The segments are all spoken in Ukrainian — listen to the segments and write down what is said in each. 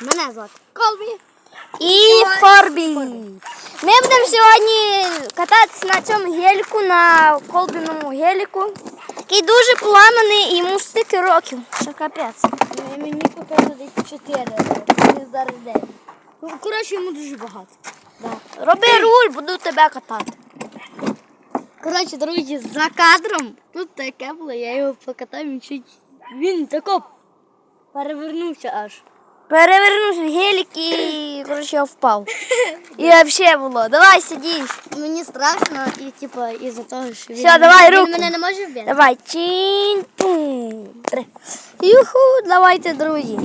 Мене звати Колбі. І Форбі. Ми будемо сьогодні кататися на цьому геліку, на колбіному геліку, який дуже поламаний і йому стільки років. Що капець. Мені показує 4, мені зараз 9. Ну, коротше, йому дуже багато. Роби руль, буду тебе катати. Коротше, друзі, за кадром тут таке було, я його покатав, він чуть. Він тако перевернувся аж. Перевернувся гелік і коротше, впав. І взагалі було. Давай сидіть. Мені страшно і типу із-за того, що він, Все, давай він руку. мене не може вбити. Давай, чин пум. Юху, давайте, друзі.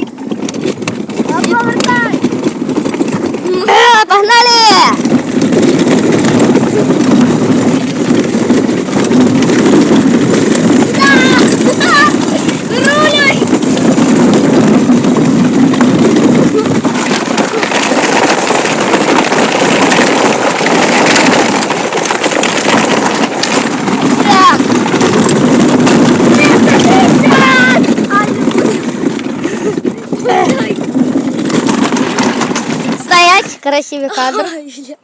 Стоять, красивий кадр.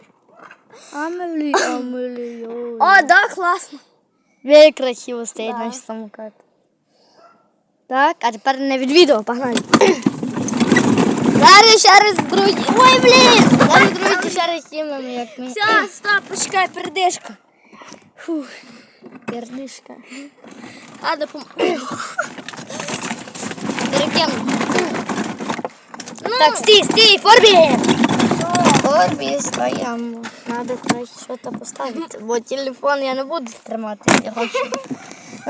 Амелі, Амелі. О, да, класно. Ви красиво стоїть Да. на самокат. Так, а тепер не від відео, погнали. Зараз ще раз, друзі. Ой, блін! Зараз, друзі, ще раз знімемо, як ми. Все, стоп, почекай, передишка. Фух, пердишка. А, допом... Перекину. Так, стій, стій, Форбі! Орбі стоїмо. Надо краще щось поставити, бо телефон я не буду тримати. Я хочу. Ну,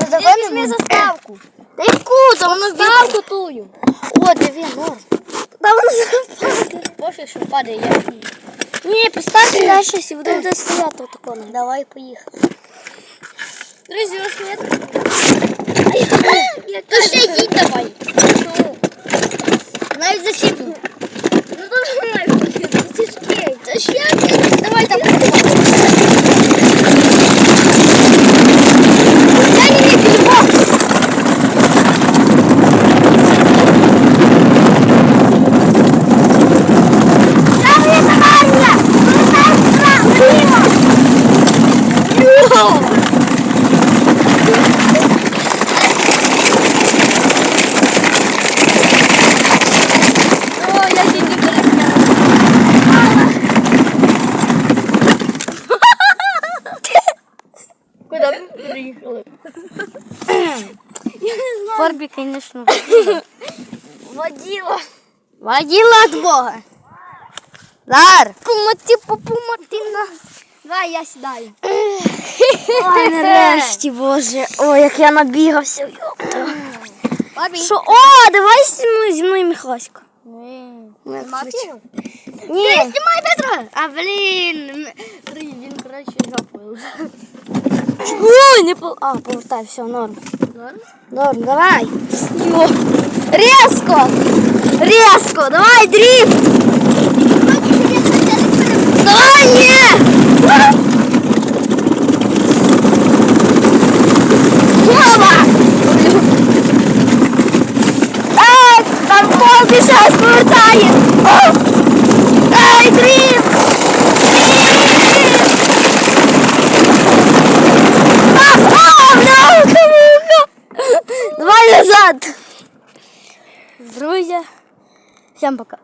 Ти давай візьми не заставку. Та яку? Та воно Ставку тую. О, диви, норм. Та воно зараз Пофіг, що падає, я її. Ні, постав сюди щось і будемо десь стояти отако. Давай поїхали. Друзі, ось нет. Куди ми приїхали? Форбі, звісно, Водила. водила від Бога. Дар. Кумати попуматина. Давай, я сідаю. Ой, нарешті, боже. Ой, як я набігався. Йопта. Що? О, давай зі мною, зі мною Михаська. Ні. Ні. Знімай Петра! А, блін. він, коротше, жопою. Ой, не пол... А, повертай, все, норм. Норм? Норм, давай. Йо. Резко. Резко, давай, дрифт. Давай, не. Вова. Ей, там Колбі зараз повертає. О! Ей, дрифт. А, а, бля, муха. Давай Друзья, всем пока.